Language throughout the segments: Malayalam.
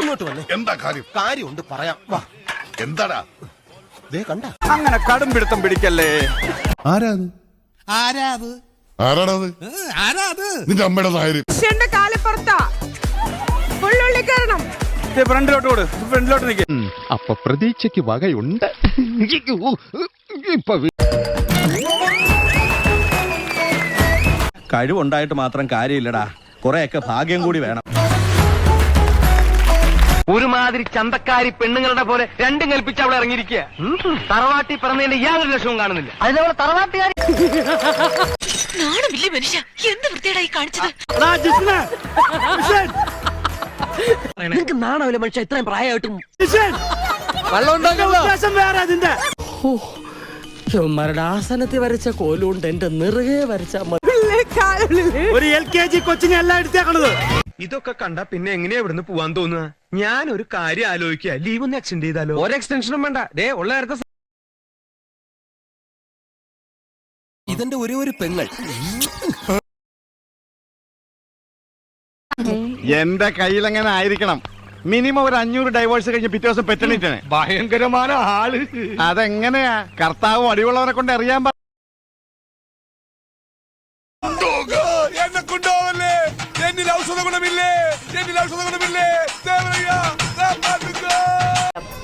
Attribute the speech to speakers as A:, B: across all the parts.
A: ഇങ്ങോട്ട് വന്നേ.
B: എന്താ കാര്യം?
A: കാര്യമുണ്ട് പറയാം. വാ.
B: എന്താടാ?
A: ദേ കണ്ട.
C: അങ്ങനെ കടും പിടുത്തം പിടിക്കല്ലേ?
B: ആരാത്?
D: ആരാ അത്?
B: ആരാടത്
D: ഏ, ആരാ അത്
B: നിന്റെ അമ്മയുടെ നായര്.
E: മനുഷ്യന്റെ കാലപ്പുറത്താ ഉള്ളുള്ളി കയറണം.
C: ഫ്രണ്ടിലോട്ട് കൊടു ഫ്രണ്ടിലോട്ട് നിൽക്ക്
F: അപ്പൊ പ്രതീക്ഷയ്ക്ക് വകയുണ്ട്. ഇപ്പൊ
G: കഴിവുണ്ടായിട്ട് മാത്രം കാര്യമില്ലടാ. കുറെയൊക്കെ ഭാഗ്യം കൂടി വേണം.
H: ഒരുമാതിരി ചന്തക്കാരി പെണ്ണുങ്ങളുടെ പോലെ രണ്ടും കൽപ്പിച്ച് അവിടെ ഇറങ്ങിയിരിക്കുക. തറവാട്ടി പറഞ്ഞതിന്റെ യാതൊരു ലക്ഷവും കാണുന്നില്ല. അതിനവിടെ തറവാട്ടുകാരി
I: നാണമില്ലേ മനുഷ്യ. എന്ത് വൃത്തിയായി കാണിച്ചത്?
H: നിങ്ങൾക്ക് നാണമില്ല മനുഷ്യ ഇത്രയും പ്രായമായിട്ടും.
J: മരണാസനത്തിൽ വരച്ച കോലുകൊണ്ട് എന്റെ നിറുകെ വരച്ച
C: ഒരു എൽ കെ ജി കൊച്ചിനെ എല്ലാം എടുത്തേക്കണത്.
H: ഇതൊക്കെ കണ്ട പിന്നെ എങ്ങനെയാ ഇവിടുന്ന് പോവാൻ തോന്നുക? ഞാൻ ഒരു കാര്യം ആലോചിക്കുക. ലീവ് ഒന്ന് എക്സ്റ്റെൻഡ് ചെയ്താലോ? ഒരു എക്സ്റ്റൻഷനും വേണ്ട. ഡേ ഉള്ള നേരത്തെ
A: ഇതെന്റെ ഒരേ ഒരു പെങ്ങൾ.
C: എന്റെ കയ്യിലെങ്ങനെ ആയിരിക്കണം? മിനിമം ഒരു അഞ്ഞൂറ് ഡൈവേഴ്സ് കഴിഞ്ഞ് പിറ്റേ ദിവസം പെറ്റണിട്ടാണ്
H: ഭയങ്കരമായ ആൾ.
C: അതെങ്ങനെയാ? കർത്താവ് അടിയുള്ളവരെ കൊണ്ട് അറിയാൻ പറ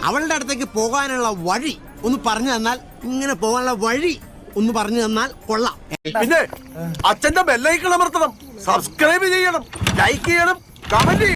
D: അവളുടെ അടുത്തേക്ക് പോകാനുള്ള വഴി ഒന്ന് പറഞ്ഞു തന്നാൽ ഇങ്ങനെ പോകാനുള്ള വഴി ഒന്ന് പറഞ്ഞു തന്നാൽ കൊള്ളാം
A: പിന്നെ അച്ഛന്റെ ബെല്ലൈക്കൾ അമർത്തണം സബ്സ്ക്രൈബ് ചെയ്യണം ലൈക്ക് ചെയ്യണം കമന്റ്